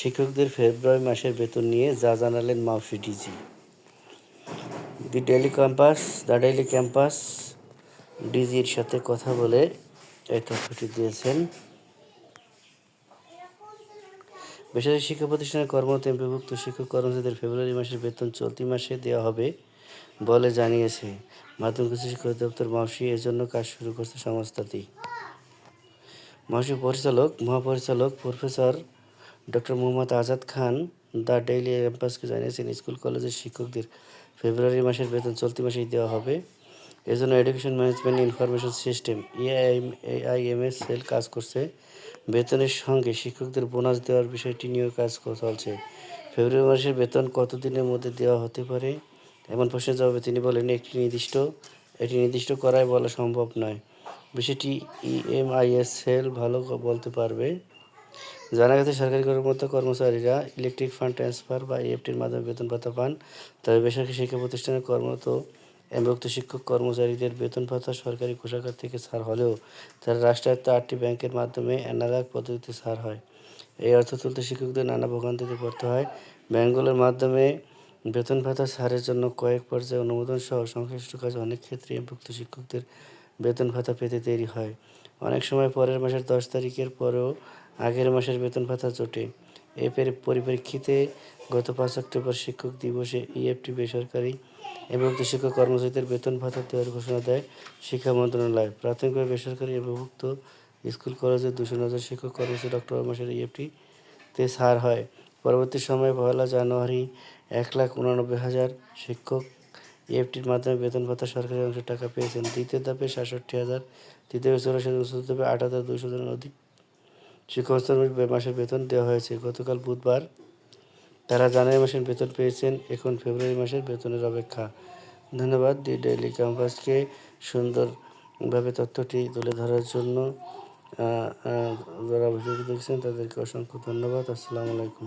শিক্ষকদের ফেব্রুয়ারি মাসের বেতন নিয়ে যা জানালেন MAUSHI DG. The Daily Campus the Daily Campus, ডিজির সাথে কথা বলে এই তথ্যটি দিয়েছেন। বেসরকারি শিক্ষা প্রতিষ্ঠানের কর্মরত এমপিভুক্ত শিক্ষক কর্মচারীদের ফেব্রুয়ারি মাসের বেতন চলতি মাসে দেওয়া হবে বলে জানিয়েছে মাধ্যমিক শিক্ষা অধিদপ্তর মাউসি এজন্য কাজ শুরু করছে সংস্থাটি। মাউসি পরিচালক, মহাপরিচালক, professor doctor Mohammad Azad Khan, the Daily ক্যাম্পাসকে জানিয়েছেন স্কুল কলেজের শিক্ষকদের ফেব্রুয়ারি মাসের বেতন চলতি মাসেই দেওয়া হবে। এজন্য education management information system EMIS cell কাজ করছে। বেতনের সঙ্গে শিক্ষকদের বোনাস দেওয়ার বিষয়টি নিয়েও কাজ চলছে। ফেব্রুয়ারি মাসের বেতন কতদিনের মধ্যে দেওয়া হতে পারে? এমন প্রশ্নের জবাবে তিনি বলেন, একটি নির্দিষ্ট, এটি নির্দিষ্ট করাই বলা সম্ভব নয়। বিষয়টি ইএমআইএস সেল ভালো বলতে পারবে। জানা গেছে, সরকারি কর্মরত কর্মচারীরা ইলেকট্রিক ফান্ড ট্রান্সফার বা ইএফটির মাধ্যমে বেতন ভাতা পান। তবে বেসরকারি শিক্ষা প্রতিষ্ঠানে কর্মরত এমভুক্ত শিক্ষক কর্মচারীদের বেতন ভাতা সরকারি কোষাগার থেকে ছাড় হলেও তারা রাষ্ট্রায়ত্ত আটটি ব্যাংকের মাধ্যমে অ্যানালগ পদ্ধতিতে ছাড় হয়। এই অর্থ তুলতে শিক্ষকদের নানা ভোগান্তিতে পড়তে হয়। ব্যাংকগুলোর মাধ্যমে বেতন ভাতা ছাড়ের জন্য কয়েক পর্যায়ে অনুমোদন সহ সংশ্লিষ্ট কাজ অনেক ক্ষেত্রে এমভুক্ত শিক্ষকদের বেতন ভাতা পেতে দেরি হয়। অনেক সময় পরের মাসের দশ তারিখের পরেও আগের মাসের বেতন ভাতা জোটে। এর পরিপ্রেক্ষিতে গত পাঁচ অক্টোবর শিক্ষক দিবসে ইএফটি বেসরকারি এবং শিক্ষক কর্মচারীদের বেতন ভাতা দেওয়ার ঘোষণা দেয় শিক্ষা মন্ত্রণালয়। প্রাথমিকভাবে বেসরকারি এমভুক্ত স্কুল কলেজের দুশো হাজার শিক্ষক কর্মচারী অক্টোবর মাসের ইএফটিতে ছাড় হয়। পরবর্তী সময়ে পয়লা জানুয়ারি এক লাখ উনানব্বই হাজার শিক্ষক ইএফটির মাধ্যমে বেতন ভাতা সরকারি অংশের টাকা পেয়েছেন। দ্বিতীয় ধাপে সাতষট্টি হাজার, তৃতীয় চৌরাশি হাজার চতুর্থ ধাপে আট হাজার দুশো জনের অধিক শিক্ষক মাসের বেতন দেওয়া হয়েছে। গতকাল বুধবার তারা জানুয়ারি মাসের বেতন পেয়েছেন। এখন ফেব্রুয়ারি মাসের বেতনের অপেক্ষা। ধন্যবাদ দি ডেইলি ক্যাম্পাসকে সুন্দরভাবে তথ্যটি তুলে ধরার জন্য। যারা ভিডিওটি দেখছেন তাদেরকে অসংখ্য ধন্যবাদ। আসসালামু আলাইকুম।